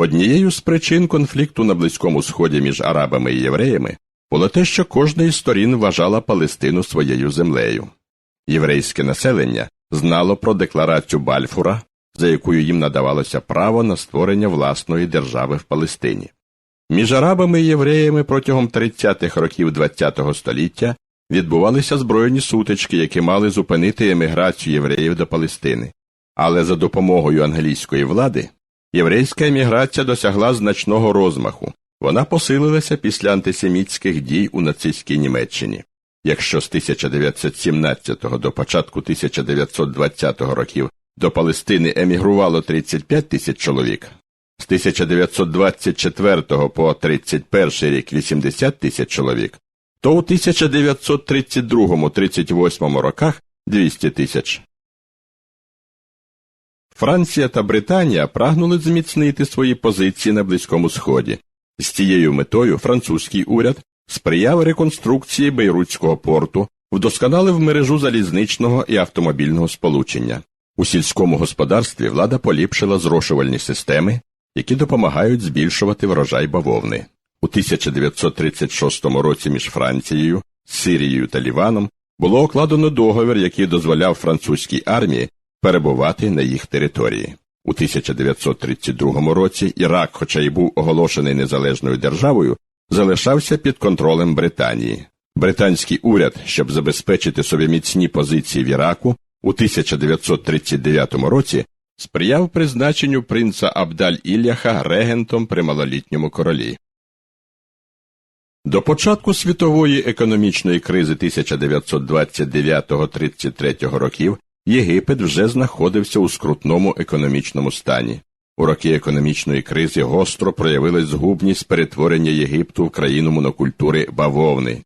Однією з причин конфлікту на Близькому Сході між арабами і євреями було те, що кожна із сторін вважала Палестину своєю землею. Єврейське населення знало про декларацію Бальфура, за якою їм надавалося право на створення власної держави в Палестині. Між арабами і євреями протягом 30-х років ХХ століття відбувалися збройні сутички, які мали зупинити еміграцію євреїв до Палестини. Але за допомогою англійської влади єврейська еміграція досягла значного розмаху. Вона посилилася після антисемітських дій у нацистській Німеччині. Якщо з 1917 до початку 1920 років до Палестини емігрувало 35 тисяч чоловік, з 1924 по 31 рік 80 тисяч чоловік, то у 1932-38 роках 200 тисяч. Франція та Британія прагнули зміцнити свої позиції на Близькому Сході. З цією метою французький уряд сприяв реконструкції Бейрутського порту, вдосконалив мережу залізничного і автомобільного сполучення. У сільському господарстві влада поліпшила зрошувальні системи, які допомагають збільшувати врожай бавовни. У 1936 році між Францією, Сирією та Ліваном було укладено договір, який дозволяв французькій армії перебувати на їх території. У 1932 році Ірак, хоча й був оголошений незалежною державою, залишався під контролем Британії. Британський уряд, щоб забезпечити собі міцні позиції в Іраку, у 1939 році сприяв призначенню принца Абдаль Ілляха регентом при малолітньому королі. До початку світової економічної кризи 1929-33 років Єгипет вже знаходився у скрутному економічному стані. У роки економічної кризи гостро проявилась згубність перетворення Єгипту в країну монокультури бавовни.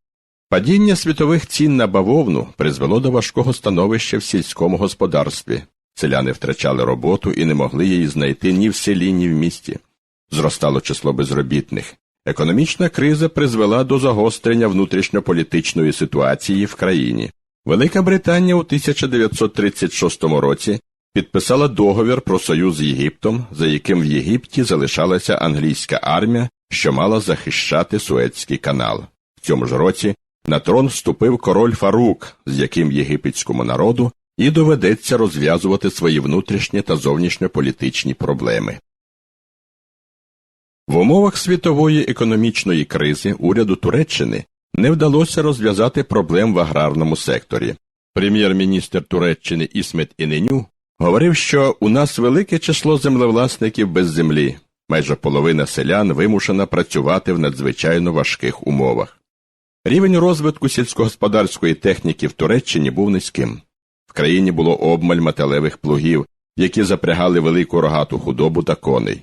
Падіння світових цін на бавовну призвело до важкого становища в сільському господарстві. Селяни втрачали роботу і не могли її знайти ні в селі, ні в місті. Зростало число безробітних. Економічна криза призвела до загострення внутрішньополітичної ситуації в країні. Велика Британія у 1936 році підписала договір про союз з Єгиптом, за яким в Єгипті залишалася англійська армія, що мала захищати Суецький канал. В цьому ж році на трон вступив король Фарук, з яким єгипетському народу і доведеться розв'язувати свої внутрішні та зовнішньополітичні проблеми. В умовах світової економічної кризи уряду Туреччини не вдалося розв'язати проблем в аграрному секторі. Прем'єр-міністр Туреччини Ісмет Іненю говорив, що у нас велике число землевласників без землі, майже половина селян вимушена працювати в надзвичайно важких умовах. Рівень розвитку сільськогосподарської техніки в Туреччині був низьким. В країні було обмаль металевих плугів, які запрягали велику рогату худобу та коней.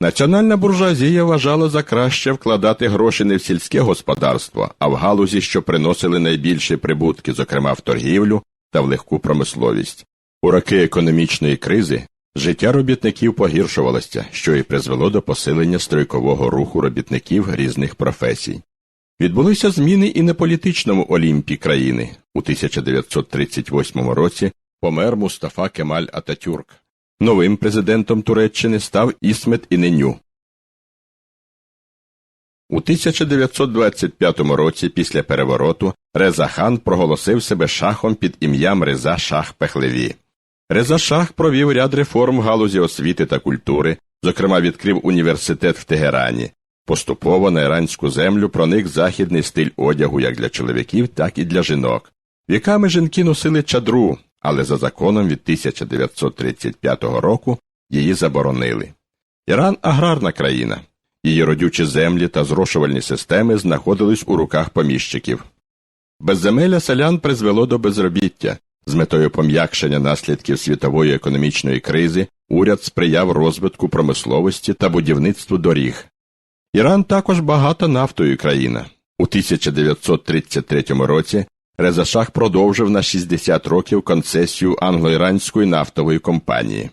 Національна буржуазія вважала за краще вкладати гроші не в сільське господарство, а в галузі, що приносили найбільші прибутки, зокрема в торгівлю та в легку промисловість. У роки економічної кризи життя робітників погіршувалося, що і призвело до посилення стройкового руху робітників різних професій. Відбулися зміни і на політичному олімпі країни. У 1938 році помер Мустафа Кемаль Ататюрк. Новим президентом Туреччини став Ісмет Іненю. У 1925 році після перевороту Реза хан проголосив себе шахом під ім'ям Реза Шах Пехлеві. Реза Шах провів ряд реформ в галузі освіти та культури, зокрема відкрив університет в Тегерані. Поступово на іранську землю проник західний стиль одягу як для чоловіків, так і для жінок. Віками жінки носили чадру, але за законом від 1935 року її заборонили. Іран аграрна країна. Її родючі землі та зрошувальні системи знаходились у руках поміщиків. Безземелля селян призвело до безробіття. З метою пом'якшення наслідків світової економічної кризи уряд сприяв розвитку промисловості та будівництву доріг. Іран також багата нафтою країна. У 1933 році Резашах продовжив на 60 років концесію англо-іранської нафтової компанії.